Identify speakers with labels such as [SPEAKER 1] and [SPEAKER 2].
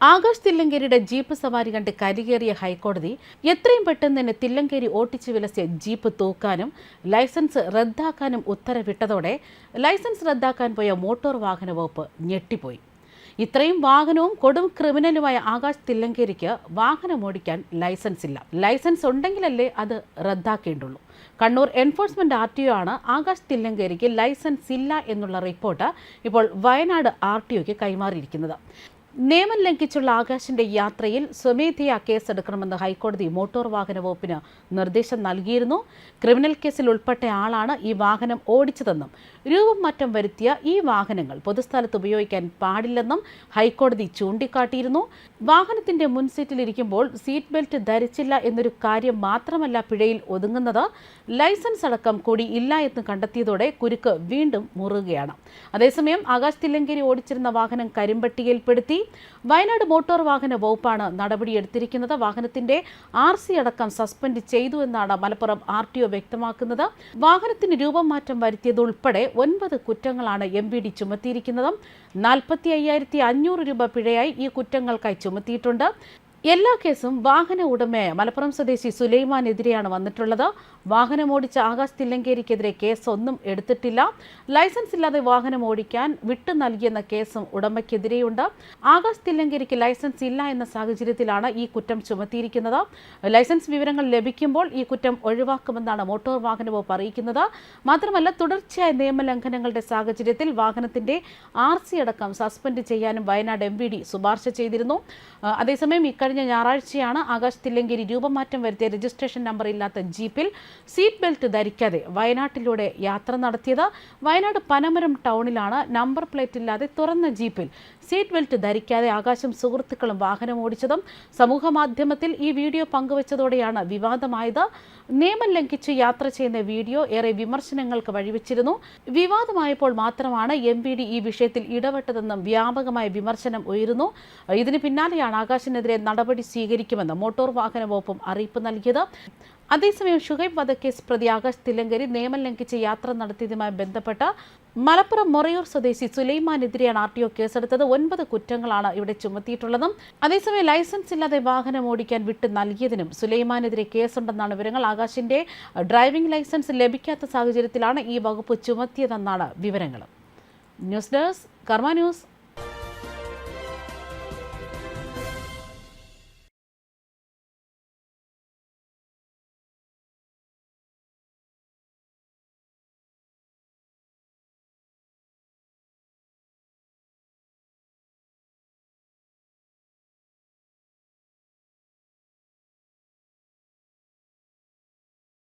[SPEAKER 1] Akash തില്ലങ്കേരിയുടെ jeep സവാരി കണ്ട് കരികേറിയ ഹൈക്കോടതി എത്രയും പെട്ടെന്ന് തന്നെ തില്ലങ്കേരി ഓട്ടിച്ചു വിലസിയ ജീപ്പ് തൂക്കാനും ലൈസൻസ് റദ്ദാക്കാനും ഉത്തരവിട്ടതോടെ ലൈസൻസ് റദ്ദാക്കാൻ പോയ മോട്ടോർ വാഹന വകുപ്പ് ഞെട്ടിപ്പോയി. ഇത്രയും വാഹനവും കൊടും ക്രിമിനലുമായ ആകാശ് തില്ലങ്കേരിക്ക് വാഹനം ഓടിക്കാൻ ലൈസൻസ് ഇല്ല ലൈസൻസ് ഉണ്ടെങ്കിലല്ലേ അത് റദ്ദാക്കേണ്ടുള്ളൂ. Kannur enforcement R T O ആണ് ആകാശ് തില്ലങ്കേരിക്ക് ലൈസൻസ് ഇല്ല എന്നുള്ള റിപ്പോർട്ട് ഇപ്പോൾ വയനാട് ആർ ടി ഒക്ക് കൈമാറിയിരിക്കുന്നത്. നിയമം ലംഘിച്ചുള്ള ആകാശിന്റെ യാത്രയിൽ സ്വമേധയാ കേസെടുക്കണമെന്ന് ഹൈക്കോടതി മോട്ടോർ വാഹന വകുപ്പിന് നിർദ്ദേശം നൽകിയിരുന്നു. ക്രിമിനൽ കേസിൽ ഉൾപ്പെട്ട ആളാണ് ഈ വാഹനം ഓടിച്ചതെന്നും രൂപം മാറ്റം വരുത്തിയ ഈ വാഹനങ്ങൾ പൊതുസ്ഥലത്ത് ഉപയോഗിക്കാൻ പാടില്ലെന്നും ഹൈക്കോടതി ചൂണ്ടിക്കാട്ടിയിരുന്നു. വാഹനത്തിന്റെ മുൻസീറ്റിൽ ഇരിക്കുമ്പോൾ സീറ്റ് ബെൽറ്റ് ധരിച്ചില്ല എന്നൊരു കാര്യം മാത്രമല്ല പിഴയിൽ ഒതുങ്ങുന്നത്. ലൈസൻസ് അടക്കം കൂടി ഇല്ല എന്ന് കണ്ടെത്തിയതോടെ കുരുക്ക് വീണ്ടും മുറുകയാണ്. അതേസമയം ആകാശ് തില്ലങ്കേരി ഓടിച്ചിരുന്ന വാഹനം കരിമ്പട്ടികയിൽപ്പെടുത്തി. വയനാട് മോട്ടോർ വാഹന വകുപ്പാണ് നടപടിയെടുത്തിരിക്കുന്നത്. വാഹനത്തിന്റെ ആർ സി അടക്കം സസ്പെൻഡ് ചെയ്തു എന്നാണ് മലപ്പുറം ആർ ടി ഒ വ്യക്തമാക്കുന്നത്. വാഹനത്തിന് രൂപം മാറ്റം വരുത്തിയതുൾപ്പെടെ ഒൻപത് കുറ്റങ്ങളാണ് എം വി ഡി ചുമത്തിയിരിക്കുന്നത്. നാൽപ്പത്തി അയ്യായിരത്തി അഞ്ഞൂറ് രൂപ പിഴയായി ഈ കുറ്റങ്ങൾക്കായി ചുമത്തിയിട്ടുണ്ട്. എല്ലാ കേസും വാഹന ഉടമയായ മലപ്പുറം സ്വദേശി സുലൈമാനെതിരെയാണ് വന്നിട്ടുള്ളത്. വാഹനം ഓടിച്ച ആകാശ് തില്ലങ്കേരിക്കെതിരെ കേസൊന്നും എടുത്തിട്ടില്ല. ലൈസൻസ് ഇല്ലാതെ വാഹനം ഓടിക്കാൻ വിട്ടു നൽകിയെന്ന കേസും ഉടമയ്ക്കെതിരെയുണ്ട്. ആകാശ് തില്ലങ്കേരിക്ക് ലൈസൻസ് ഇല്ല എന്ന സാഹചര്യത്തിലാണ് ഈ കുറ്റം ചുമത്തിയിരിക്കുന്നത്. ലൈസൻസ് വിവരങ്ങൾ ലഭിക്കുമ്പോൾ ഈ കുറ്റം ഒഴിവാക്കുമെന്നാണ് മോട്ടോർ വാഹന വകുപ്പ് അറിയിക്കുന്നത്. മാത്രമല്ല തുടർച്ചയായ നിയമലംഘനങ്ങളുടെ സാഹചര്യത്തിൽ വാഹനത്തിന്റെ ആർ അടക്കം സസ്പെൻഡ് ചെയ്യാനും വയനാട് എം ശുപാർശ ചെയ്തിരുന്നു. അതേസമയം ഇക്കഴിഞ്ഞ ഞായറാഴ്ചയാണ് ആകാശ് തില്ലങ്കേരി രൂപമാറ്റം വരുത്തിയ രജിസ്ട്രേഷൻ നമ്പർ ഇല്ലാത്ത ജീപ്പിൽ സീറ്റ് ബെൽറ്റ് ധരിക്കാതെ വയനാട്ടിലൂടെ യാത്ര നടത്തിയത്. വയനാട് പനമരം ടൗണിലാണ്. നമ്പർ പ്ലേറ്റ് ഇല്ലാതെ തുറന്ന ജീപ്പിൽ സീറ്റ് ബെൽറ്റ് ധരിക്കാതെ ആകാശം സുഹൃത്തുക്കളും വാഹനം ഓടിച്ചതും സമൂഹ മാധ്യമത്തിൽ ഈ വീഡിയോ പങ്കുവച്ചതോടെയാണ് വിവാദമായത്. നിയമം ലംഘിച്ച് യാത്ര ചെയ്യുന്ന വീഡിയോ ഏറെ വിമർശനങ്ങൾക്ക് വഴിവെച്ചിരുന്നു. വിവാദമായപ്പോൾ മാത്രമാണ് എം ഈ വിഷയത്തിൽ ഇടപെട്ടതെന്നും വ്യാപകമായ വിമർശനം ഉയരുന്നു. ഇതിന് പിന്നാലെയാണ് ആകാശിനെതിരെ നടപടി സ്വീകരിക്കുമെന്ന് മോട്ടോർ വാഹന വകുപ്പും അറിയിപ്പ് നൽകിയത്. അതേസമയം ഷുഹൈബ് വധക്കേസ് പ്രതി ആകാശ് തില്ലങ്കരി നിയമം ലംഘിച്ച് യാത്ര നടത്തിയതുമായി ബന്ധപ്പെട്ട് മലപ്പുറം മൊറയൂർ സ്വദേശി സുലൈമാനെതിരെയാണ് ആർ ടി ഒ കേസെടുത്തത്. ഒൻപത് കുറ്റങ്ങളാണ് ഇവിടെ ചുമത്തിയിട്ടുള്ളതും. അതേസമയം ലൈസൻസ് ഇല്ലാതെ വാഹനം ഓടിക്കാൻ വിട്ടു നൽകിയതിനും സുലൈമാനെതിരെ കേസുണ്ടെന്നാണ് വിവരങ്ങൾ. ആകാശിന്റെ ഡ്രൈവിംഗ് ലൈസൻസ് ലഭിക്കാത്ത സാഹചര്യത്തിലാണ് ഈ വകുപ്പ് ചുമത്തിയതെന്നാണ് വിവരങ്ങൾ ന്യൂസ് ഡെസ്ക് കർമ്മ ന്യൂസ്.